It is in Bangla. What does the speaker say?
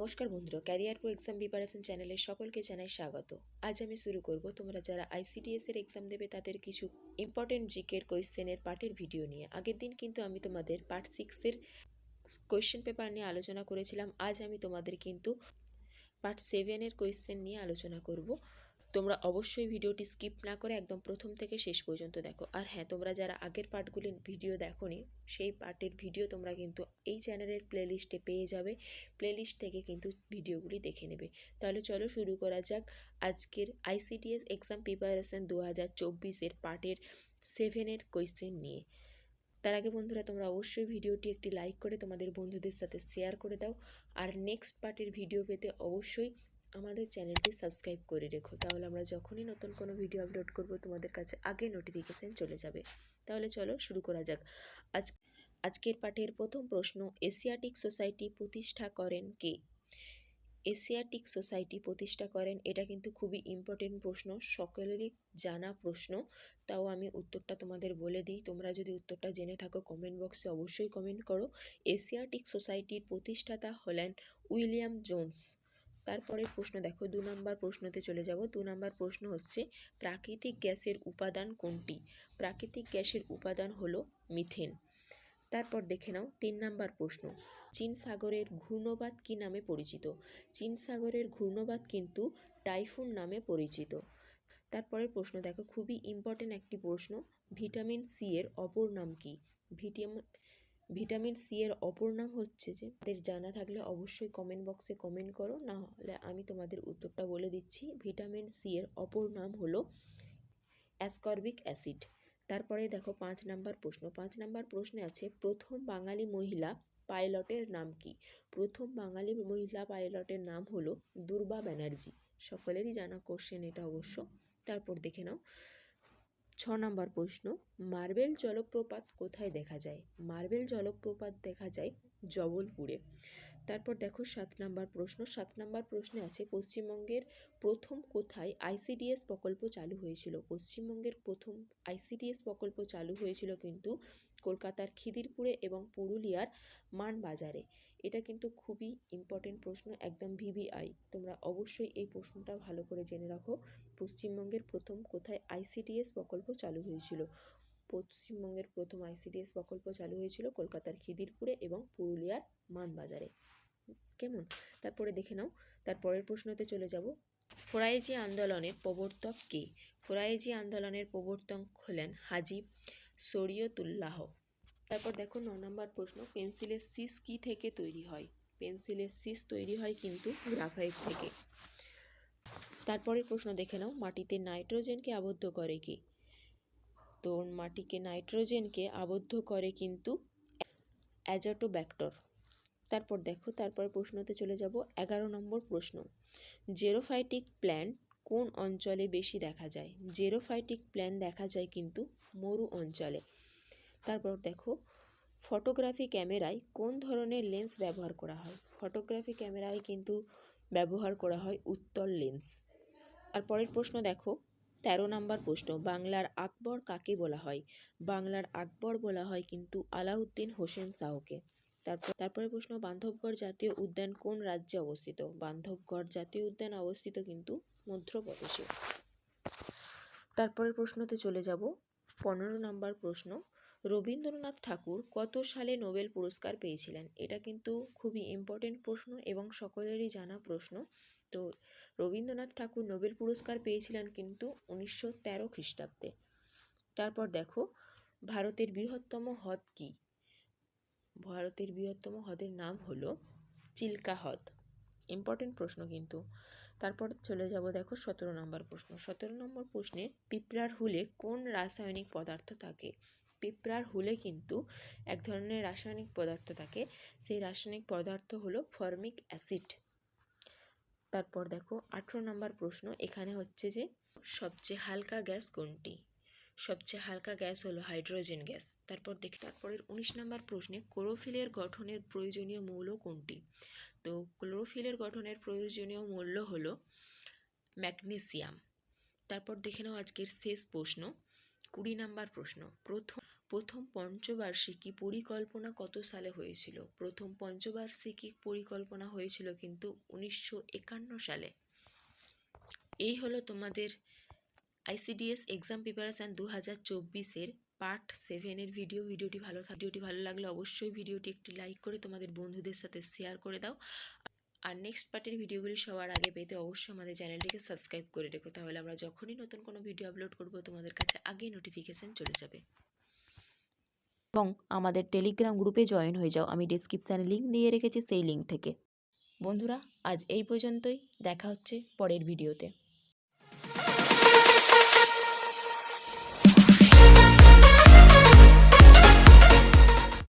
নমস্কার বন্ধুরা ক্যারিয়ার প্রো এক্সাম প্রিপারেশন চ্যানেলে সকলকে জানাই স্বাগত। আজ আমি শুরু করব তোমরা যারা আইসিডিএস এর এক্সাম দেবে তাদের কিছু ইম্পর্টেন্ট জিকের কোয়েশ্চেনের পার্টের ভিডিও নিয়ে। আগের দিন কিন্তু আমি তোমাদের পার্ট সিক্সের কোয়েশ্চেন পেপার নিয়ে আলোচনা করেছিলাম। আজ আমি তোমাদের কিন্তু পার্ট সেভেনের কোয়েশ্চেন নিয়ে আলোচনা করব। তোমরা অবশ্যই ভিডিওটি স্কিপ না করে একদম প্রথম থেকে শেষ পর্যন্ত দেখো। আর হ্যাঁ তোমরা যারা আগের পার্টগুলির ভিডিও দেখোনি, সেই পার্টের ভিডিও তোমরা কিন্তু এই চ্যানেলের প্লেলিস্টে পেয়ে যাবে। প্লেলিস্ট থেকে কিন্তু ভিডিওগুলি দেখে নেবে। তাহলে চলো শুরু করা যাক। আজকের আইসিডিএস এক্সাম প্রিপারেশন দু হাজার চব্বিশের পার্টের সেভেনের কোয়েশ্চেন নিয়ে। তার আগে বন্ধুরা, তোমরা অবশ্যই ভিডিওটি একটি লাইক করে তোমাদের বন্ধুদের সাথে শেয়ার করে দাও। আর নেক্সট পার্টের ভিডিও পেতে অবশ্যই আমাদের চ্যানেলটি সাবস্ক্রাইব করে রেখো। তাহলে আমরা যখনই নতুন কোনো ভিডিও আপলোড করব, তোমাদের কাছে আগে নোটিফিকেশান চলে যাবে। তাহলে চলো শুরু করা যাক। আজ, আজকের পাঠের প্রথম প্রশ্ন এশিয়াটিক সোসাইটি প্রতিষ্ঠা করেন কে? এশিয়াটিক সোসাইটি প্রতিষ্ঠা করেন, এটা কিন্তু খুবই ইম্পর্টেন্ট প্রশ্ন, সকলেরই জানা প্রশ্ন। তাও আমি উত্তরটা তোমাদের বলে দিই। তোমরা যদি উত্তরটা জেনে থাকো কমেন্ট বক্সে অবশ্যই কমেন্ট করো। এশিয়াটিক সোসাইটির প্রতিষ্ঠাতা হলেন উইলিয়াম জোন্স। তারপরের প্রশ্ন দেখো, দু নম্বর প্রশ্নতে চলে যাব। দু নম্বর প্রশ্ন হচ্ছে, প্রাকৃতিক গ্যাসের উপাদান কোনটি? প্রাকৃতিক গ্যাসের উপাদান হলো মিথেন। তারপর দেখে নাও, তিন নাম্বার প্রশ্ন, চীন সাগরের ঘূর্ণবাদ কী নামে পরিচিত? চীন সাগরের ঘূর্ণবাদ কিন্তু টাইফুন নামে পরিচিত। তারপরের প্রশ্ন দেখো, খুবই ইম্পর্টেন্ট একটি প্রশ্ন, ভিটামিন সি এর অপর নাম কি? ভিটামিন ভিটামিন সি এর অপর নাম হচ্ছে যে তাদের জানা থাকলে অবশ্যই কমেন্ট বক্সে কমেন্ট করো না হলে আমি তোমাদের উত্তরটা বলে দিচ্ছি। ভিটামিন সি এর অপর নাম হলো অ্যাসকর্বিক অ্যাসিড তারপরে দেখো পাঁচ নাম্বার প্রশ্ন। পাঁচ নাম্বার প্রশ্নে আছে, প্রথম বাঙালি মহিলা পাইলটের নাম কি? প্রথম বাঙালি মহিলা পাইলটের নাম হলো দুর্বা ব্যানার্জি। সকলেরই জানা কোশ্চেন এটা অবশ্য। তারপর দেখে নাও। ছ নম্বর প্রশ্ন মার্বেল জলপ্রপাত কোথায় দেখা যায়? মার্বেল জলপ্রপাত দেখা যায় জবলপুরে। তারপর দেখো সাত নাম্বার প্রশ্ন। সাত নম্বর প্রশ্নে আছে, পশ্চিমবঙ্গের প্রথম কোথায় আইসিডিএস প্রকল্প চালু হয়েছিল? পশ্চিমবঙ্গের প্রথম আইসিডিএস প্রকল্প চালু হয়েছিল কিন্তু কলকাতার খিদিরপুরে এবং পুরুলিয়ার মানবাজারে। এটা কিন্তু খুবই ইম্পর্টেন্ট প্রশ্ন, একদম ভিভিআই। তোমরা অবশ্যই এই প্রশ্নটা ভালো করে জেনে রাখো। পশ্চিমবঙ্গের প্রথম কোথায় আইসিডিএস প্রকল্প চালু হয়েছিল? পশ্চিমবঙ্গের প্রথম আইসিডিএস প্রকল্প চালু হয়েছিল কলকাতার খিদিরপুরে এবং পুরুলিয়ার মানবাজারে। কেমন? তারপরে দেখে নাও। তারপরের প্রশ্নতে চলে যাব। ফোরাইজি আন্দোলনের প্রবর্তক কে? ফোরাইজি আন্দোলনের প্রবর্তক হলেন হাজি শরীয়তুল্লাহ। তারপর দেখো ন নম্বর প্রশ্ন, পেন্সিলের সিস কি থেকে তৈরি হয়? পেন্সিলের সিস তৈরি হয় কিন্তু গ্রাফাইট থেকে। তারপরের প্রশ্ন দেখে নাও, মাটিতে নাইট্রোজেনকে আবদ্ধ করে কি? তো মাটিকে নাইট্রোজেনকে আবদ্ধ করে কিন্তু অ্যাজোটোব্যাক্টর। তারপর দেখো, তারপর প্রশ্নতে চলে যাব, এগারো নম্বর প্রশ্ন। জেরোফাইটিক প্ল্যান্ট কোন অঞ্চলে বেশি দেখা যায়? জেরোফাইটিক প্ল্যান দেখা যায় কিন্তু মরু অঞ্চলে। তারপর দেখো, ফটোগ্রাফি ক্যামেরায় কোন ধরনের লেন্স ব্যবহার করা হয়? ফটোগ্রাফি ক্যামেরায় কিন্তু ব্যবহার করা হয় উত্তল লেন্স। আর পরের প্রশ্ন দেখো তেরো নম্বর প্রশ্ন, বাংলার আকবর কাকে বলা হয়? বাংলার আকবর বলা হয় কিন্তু আলাউদ্দিন হোসেন শাহকে তারপর তারপরে প্রশ্ন, বান্ধবগড় জাতীয় উদ্যান কোন রাজ্যে অবস্থিত? বান্ধবগড় জাতীয় উদ্যান অবস্থিত কিন্তু মধ্যপ্রদেশে। তারপরের প্রশ্নতে চলে যাব। পনেরো নম্বর প্রশ্ন রবীন্দ্রনাথ ঠাকুর কত সালে নোবেল পুরস্কার পেয়েছিলেন? এটা কিন্তু খুবই ইম্পর্টেন্ট প্রশ্ন এবং সকলেরই জানা প্রশ্ন। তো রবীন্দ্রনাথ ঠাকুর নোবেল পুরস্কার পেয়েছিলেন কিন্তু উনিশশো তেরো খ্রিস্টাব্দে। তারপর দেখো, ভারতের বৃহত্তম হ্রদ কী? ভারতের বৃহত্তম হ্রদের নাম হলো চিল্কা হ্রদ। ইম্পর্টেন্ট প্রশ্ন কিন্তু। তারপর চলে যাব দেখো সতেরো নম্বর প্রশ্ন। সতেরো নম্বর প্রশ্নে পিঁপড়ার হুলে কোন রাসায়নিক পদার্থ থাকে? পিঁপড়ার হুলে কিন্তু এক ধরনের রাসায়নিক পদার্থ থাকে। সেই রাসায়নিক পদার্থ হলো ফর্মিক অ্যাসিড। তারপর দেখো, আঠেরো নম্বর প্রশ্ন, এখানে হচ্ছে যে সবচেয়ে হালকা গ্যাস কোনটি? সবচেয়ে হালকা গ্যাস হলো হাইড্রোজেন গ্যাস। তারপর দেখি, তারপরের উনিশ নম্বর প্রশ্নে ক্লোরোফিলের গঠনের প্রয়োজনীয় মৌল কোনটি? তো ক্লোরোফিলের গঠনের প্রয়োজনীয় মৌল হলো ম্যাগনেসিয়াম। তারপর দেখে নাও আজকের শেষ প্রশ্ন কুড়ি নাম্বার প্রশ্ন। প্রথম প্রথম পঞ্চবার্ষিকী পরিকল্পনা কত সালে হয়েছিল? প্রথম পঞ্চবার্ষিকী পরিকল্পনা হয়েছিল কিন্তু উনিশশো একান্ন সালে। এই হলো তোমাদের আইসিডিএস এক্সাম প্রিপারেশান দু হাজার চব্বিশের পার্ট সেভেনের ভিডিও। ভিডিওটি ভালো ভিডিওটি ভালো লাগলে অবশ্যই ভিডিওটি একটি লাইক করে তোমাদের বন্ধুদের সাথে শেয়ার করে দাও। আর নেক্সট পার্টের ভিডিওগুলি সবার আগে পেতে অবশ্যই আমাদের চ্যানেলটিকে সাবস্ক্রাইব করে রেখো, তাহলে আমরা যখনই নতুন কোনো ভিডিও আপলোড করব, তোমাদের কাছে আগেই নোটিফিকেশান চলে যাবে। এবং আমাদের টেলিগ্রাম গ্রুপে জয়েন হয়ে যাও, আমি ডিসক্রিপশানে লিঙ্ক দিয়ে রেখেছি, সেই লিঙ্ক থেকে। বন্ধুরা, আজ এই পর্যন্তই, দেখা হচ্ছে পরের ভিডিওতে